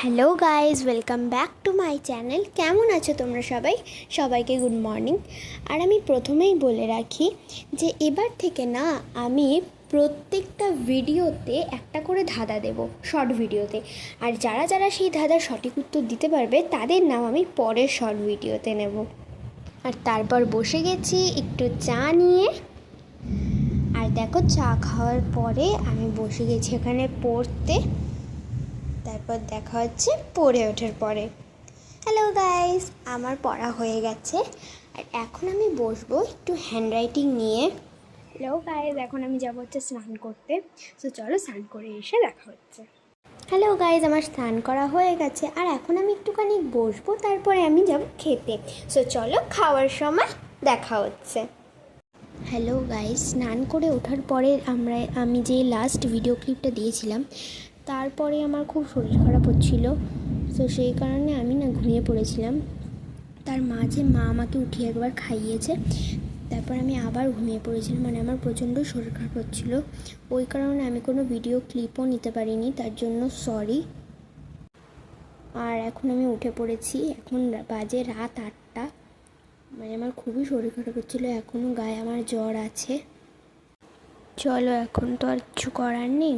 Hello guys welcome back to my channel কেমন আছো তোমরা সবাই? সবাইকে গুড মর্নিং আর আমি প্রথমেই বলে রাখি যে এবার থেকে না আমি প্রত্যেকটা ভিডিওতে একটা করে ধাঁধা দেব শর্ট ভিডিওতে। আর যারা যারা সেই ধাঁধার সঠিক উত্তর দিতে পারবে, তাদের নাম আমি পরের শর্ট ভিডিওতে নেব। আর তারপর বসে গেছি একটু চা নিয়ে। আর দেখো চা খাওয়ার পরে আমি বসে গেছি এখানে পড়তে। তারপর দেখা হচ্ছে পড়ে ওঠার পরে। হ্যালো গাইস আমার পড়া হয়ে গেছে। আর এখন আমি বসবো একটু হ্যান্ডরাইটিং নিয়ে। হ্যালো গাইস এখন আমি যাব হচ্ছে স্নান করতে। তো চলো স্নান করে এসে দেখা হচ্ছে। হ্যালো গাইজ আমার স্নান করা হয়ে গেছে। আর এখন আমি একটুখানি বসবো তারপরে আমি যাব খেতে। সো চলো খাওয়ার সময় দেখা হচ্ছে। হ্যালো গাইস স্নান করে ওঠার পরে আমরা আমি যে লাস্ট ভিডিও ক্লিপটা দিয়েছিলাম তারপরে আমার খুব শরীর খারাপ হচ্ছিল। তো সেই কারণে আমি না ঘুমিয়ে পড়েছিলাম। তার মাঝে মা আমাকে উঠিয়ে একবার খাইয়েছে। তারপর আমি আবার ঘুমিয়ে পড়েছিলাম। মানে আমার প্রচণ্ড শরীর খারাপ হচ্ছিল। ওই কারণে আমি কোনো ভিডিও ক্লিপও নিতে পারিনি। তার জন্য সরি আর এখন আমি উঠে পড়েছি। এখন বাজে রাত আটটা। মানে আমার খুবই শরীর খারাপ হচ্ছিল। এখনও গায়ে আমার জ্বর আছে। চলো এখন তো আর কিছু করার নেই।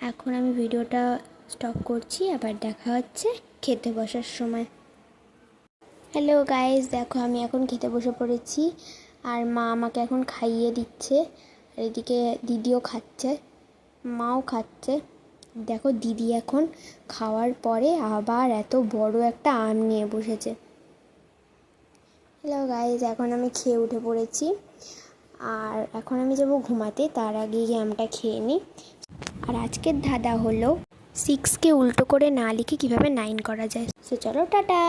এখন আমি ভিডিওটা স্টপ করছি, আবার দেখা হচ্ছে খেতে বসার সময়। হ্যালো গাইস দেখো আমি এখন খেতে বসে পড়েছি, আর মা আমাকে এখন খাইয়ে দিচ্ছে, আর এদিকে দিদিও খাচ্ছে, মাও খাচ্ছে। দেখো দিদি এখন খাওয়ার পরে আবার এত বড় একটা আম নিয়ে বসেছে। হ্যালো গাইজ এখন আমি খেয়ে উঠে পড়েছি, আর এখন আমি যাব ঘুমাতে, তার আগে আমটা খেয়ে নিই। আর আজকের ধাঁধা হলো সিক্সকে উল্টো করে না লিখে কীভাবে নাইন করা যায়। সে চলো, টাটা।